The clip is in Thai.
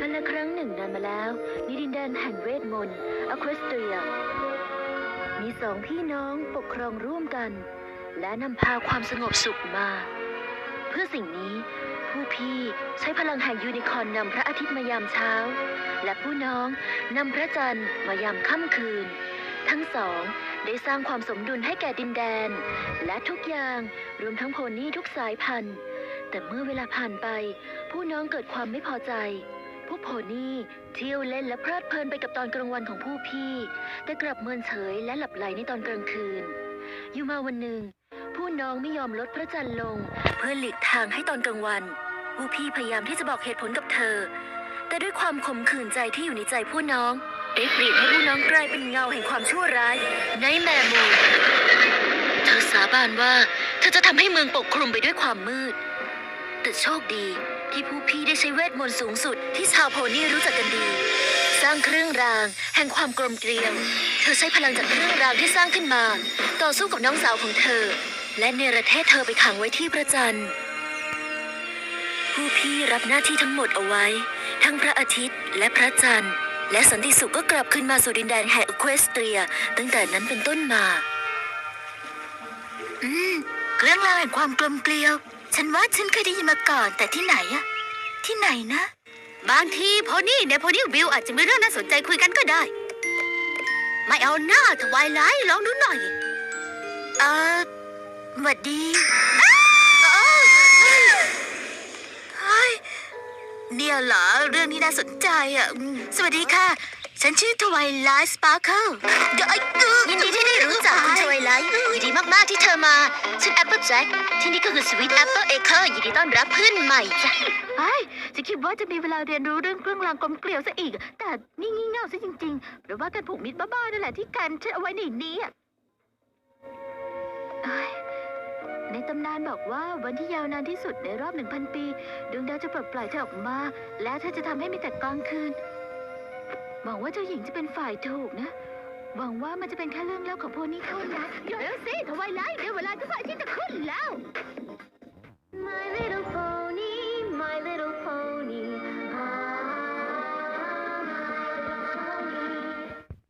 กันละครั้งหนึ่งนานมาแล้วในดินแดนแห่งเวทมนต์อควสเตีย มีสองพี่น้องปกครองร่วมกัน และนำพาความสงบสุขมา เพื่อสิ่งนี้ ผู้พี่ใช้พลังแห่งยูนิคอร์นนำพระอาทิตย์มายามเช้า และผู้น้องนำพระจันทร์มายามค่ำคืน ทั้งสองได้สร้างความสมดุลให้แก่ดินแดน และทุกอย่างรวมทั้งโพนี่ทุกสายพันธุ์ แต่เมื่อเวลาผ่านไป ผู้น้องเกิดความไม่พอใจ พวกโพนี่เที่ยวเล่นและเพลิดเพลินไปกับตอนกลางวันของผู้พี่ แต่กลับเมินเฉยและหลับไหลในตอนกลางคืน อยู่มาวันหนึ่ง ผู้น้องไม่ยอมลดพระจันทร์ลง เพื่อหลีกทางให้ตอนกลางวัน ผู้พี่พยายามที่จะบอกเหตุผลกับเธอ แต่ด้วยความขมขื่นใจที่อยู่ในใจผู้น้องได้เปลี่ยนให้ผู้น้องกลายเป็นเงาแห่งความชั่วร้ายในแม่มูเธอสาบานว่าเธอจะทำให้เมืองปกคลุมไปด้วยความมืด แต่โชคดี ที่ผู้พี่ได้ใช้เวทมนต์สูงสุด ที่ชาวโพนี่รู้จักกันดี สร้างเครื่องราง แห่งความกลมเกลียว เธอใช้พลังจากเครื่องรางที่สร้างขึ้นมา ต่อสู้กับน้องสาวของเธอ และเนรเทศเธอไปขังไว้ที่พระจันทร์ ผู้พี่รับหน้าที่ทั้งหมดเอาไว้ ทั้งพระอาทิตย์และพระจันทร์ และสันติสุขก็กลับคืนมาสู่ดินแดนแห่งอควสเตรีย ตั้งแต่นั้นเป็นต้นมา อืมเครื่องรางแห่งความกลมเกลียว ฉันว่าฉันเคยได้ยินมาก่อน แต่ที่ไหนอะที่ไหนนะ บางทีโพนี่ในโพนี่วิวอาจจะมีเรื่องน่าสนใจคุยกันก็ได้ ไม่เอาหน้าถวายไลท์ลองดูหน่อย เออหวัดดีเฮ้ยเนี่ยเหรอเรื่องที่น่าสนใจอะอืมสวัสดีค่ะ ฉันชื่อทวายไลท์สปาร์เคิลยินดีที่ได้ มากที่เธอมา ฉันแอปเปิลแจ็คที่นี่ก็คือสวีทแอปเปิลเอเคอร์ยินดีต้อนรับเพื่อนใหม่จ้ะไอ้จะคิดว่าจะมีเวลาเรียนรู้เรื่องเครื่องรางกลมเกลียวซะอีก แต่นี่งี่เง่าซะจริงๆเพราะว่าการผูกมิตรบ้าๆนั่นแหละที่กันฉันเอาไว้ในนี้อะเอ้ยในตำนานบอกว่าวันที่ยาวนานที่สุดในรอบหนึ่งพันปีดวงดาวจะปลดปล่อยเธอออกมา และเธอจะทำให้มีแต่กลางคืนหวังว่าเจ้าหญิงจะเป็นฝ่ายถูกนะ หวังว่ามันจะเป็นแค่เรื่องเล่าของโพนี่เท่านั้นเดี๋ยวสิทวายไลท์เดี๋ยวเวลาที่พระอาทิตย์จะขึ้นล